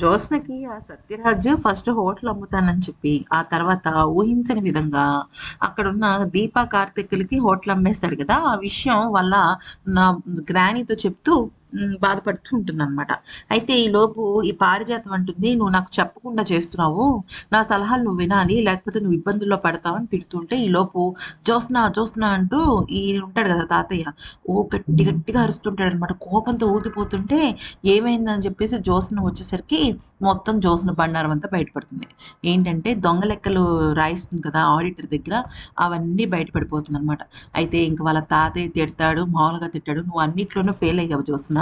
జ్యోత్స్నకి ఆ Sathyaraj first hotel అమ్ముతానని చెప్పి ఆ తర్వాత ఊహించని విధంగా అక్కడున్న దీపా కార్తీకులకి హోటల్ అమ్మేస్తాడు కదా. ఆ విషయం వల్ల నా గ్రానీతో చెప్తూ బాధపడుతూ ఉంటుంది అనమాట అయితే ఈ లోపు ఈ పారిజాతం అంటుంది నువ్వు నాకు చెప్పకుండా చేస్తున్నావు. నా సలహాలు నువ్వు వినాలి లేకపోతే నువ్వు ఇబ్బందుల్లో పడతావని తిడుతుంటే ఈ లోపు జోస్నా జోస్నా అంటూ ఈ ఉంటాడు కదా తాతయ్య ఓ గట్టి గట్టిగా అరుస్తుంటాడు అనమాట కోపంతో ఊగిపోతుంటే ఏమైందని చెప్పేసి జోస్న వచ్చేసరికి మొత్తం జోస్న బండారం అంతా బయటపడుతుంది. ఏంటంటే దొంగ లెక్కలు రాయిస్తుంది కదా ఆడిటర్ దగ్గర అవన్నీ బయటపడిపోతుంది అనమాట అయితే ఇంక వాళ్ళ తాతయ్య తిడతాడు మామూలుగా తిట్టాడు. నువ్వు అన్నిట్లోనూ ఫెయిల్ అయ్యావు జోస్న.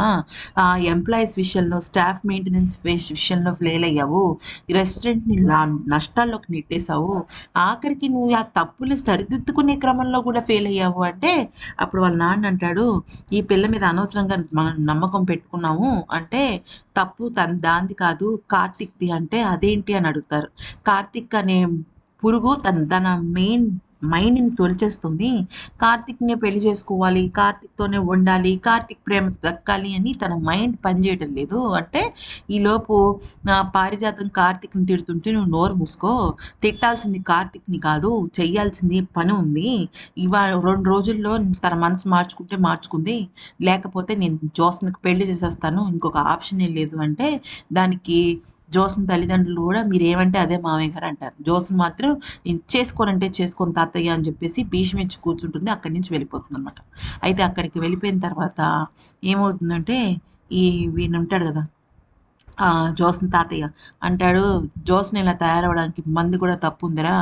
ఆ ఎంప్లాయీస్ విషయంలో స్టాఫ్ మెయింటెనెన్స్ విషయంలో ఫెయిల్ అయ్యావు. ఈ రెస్టారెంట్ని నష్టాల్లోకి నెట్టేశావు. ఆఖరికి నువ్వు ఆ తప్పులు సరిదిద్దుకునే క్రమంలో కూడా ఫెయిల్ అయ్యావు అంటే అప్పుడు వాళ్ళ నాన్న అంటాడు ఈ పిల్ల మీద అనవసరంగా మనం నమ్మకం పెట్టుకున్నాము అంటే తప్పు తన దాంది కాదు కార్తిక్ది అంటే అదేంటి అని అడుగుతారు. కార్తిక్ అనే పురుగు తన తన మెయిన్ మైండ్ని తొలిచేస్తుంది. కార్తిక్నే పెళ్ళి చేసుకోవాలి కార్తిక్తోనే ఉండాలి కార్తిక్ ప్రేమ దక్కాలి అని తన మైండ్ పనిచేయటం లేదు. అంటే ఈలోపు నా పారిజాతం కార్తిక్ని తిడుతుంటే నువ్వు నోరు మూసుకో. తిట్టాల్సింది కార్తిక్ని కాదు చెయ్యాల్సింది పని ఉంది. ఇవాళ రెండు రోజుల్లో తన మనసు మార్చుకుంటే మార్చుకుంది. లేకపోతే నేను జోసన్కి పెళ్ళి చేసేస్తాను ఇంకొక ఆప్షన్ ఏం లేదు అంటే దానికి జోసన్ తల్లిదండ్రులు కూడా మీరు ఏమంటే అదే మామయ్య గారు అంటారు. జోసన్ మాత్రం నేను చేసుకోనంటే చేసుకొని తాతయ్య అని చెప్పేసి భీష్మించి కూర్చుంటుంది. అక్కడి నుంచి వెళ్ళిపోతుంది అనమాట అయితే అక్కడికి వెళ్ళిపోయిన తర్వాత ఏమవుతుందంటే ఈ వీడు ఉంటాడు కదా జోస్న్ తాతయ్య అంటాడు జోస్న్ ఇలా తయారవడానికి మంది కూడా తప్పు ఉందిరా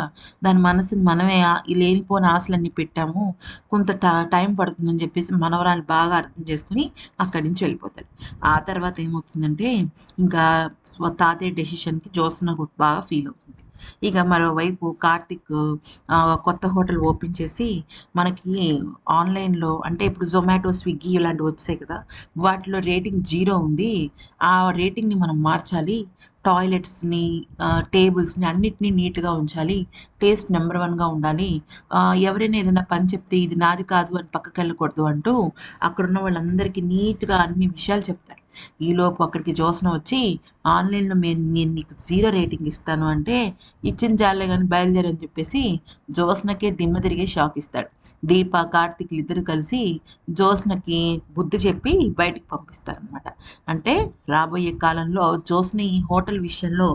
దాని మనసుని మనమే లేనిపోని ఆశలన్నీ పెట్టాము. కొంత టైం పడుతుందని చెప్పేసి మనవరాలు బాగా అర్థం చేసుకుని అక్కడి నుంచి వెళ్ళిపోతాడు. ఆ తర్వాత ఏమవుతుందంటే ఇంకా తాతయ్య డెసిషన్కి జోస్న కూడా బాగా ఫీల్ అవుతుంది. ఇక మరోవైపు కార్తిక్ ఆ, కొత్త హోటల్ ఓపెన్ చేసి మనకి ఆన్లైన్లో అంటే ఇప్పుడు జొమాటో స్విగ్గీ ఇలాంటివి వచ్చాయి కదా వాటిలో రేటింగ్ జీరో ఉంది. ఆ రేటింగ్ని మనం మార్చాలి. టాయిలెట్స్ని టేబుల్స్ని అన్నిటినీ నీట్గా ఉంచాలి. టేస్ట్ నెంబర్ వన్గా ఉండాలి. ఎవరైనా ఏదైనా పని చెప్తే ఇది నాది కాదు అని పక్కకి వెళ్ళకూడదు అంటూ అక్కడున్న వాళ్ళందరికీ నీట్గా అన్ని విషయాలు చెప్తారు. ఈలోపు అక్కడికి జోసన వచ్చి ఆన్లైన్లో మేము నేను నీకు జీరో రేటింగ్ ఇస్తాను అంటే ఇచ్చిన జాలే కానీ బయలుదేరని చెప్పేసి జోసనకే దిమ్మ తిరిగే షాక్ ఇస్తాడు. దీప కార్తిక్లు ఇద్దరు కలిసి జోసనకి బుద్ధి చెప్పి బయటికి పంపిస్తారనమాట అంటే రాబోయే కాలంలో జోస్ని ఈ హోటల్ విషయంలో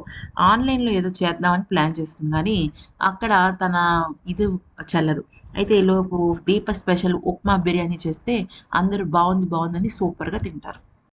ఆన్లైన్లో ఏదో చేద్దామని ప్లాన్ చేస్తుంది కానీ అక్కడ తన ఇది చల్లదు. అయితే ఈలోపు దీప స్పెషల్ ఉప్మా బిర్యానీ చేస్తే అందరూ బాగుంది బాగుందని సూపర్గా తింటారు.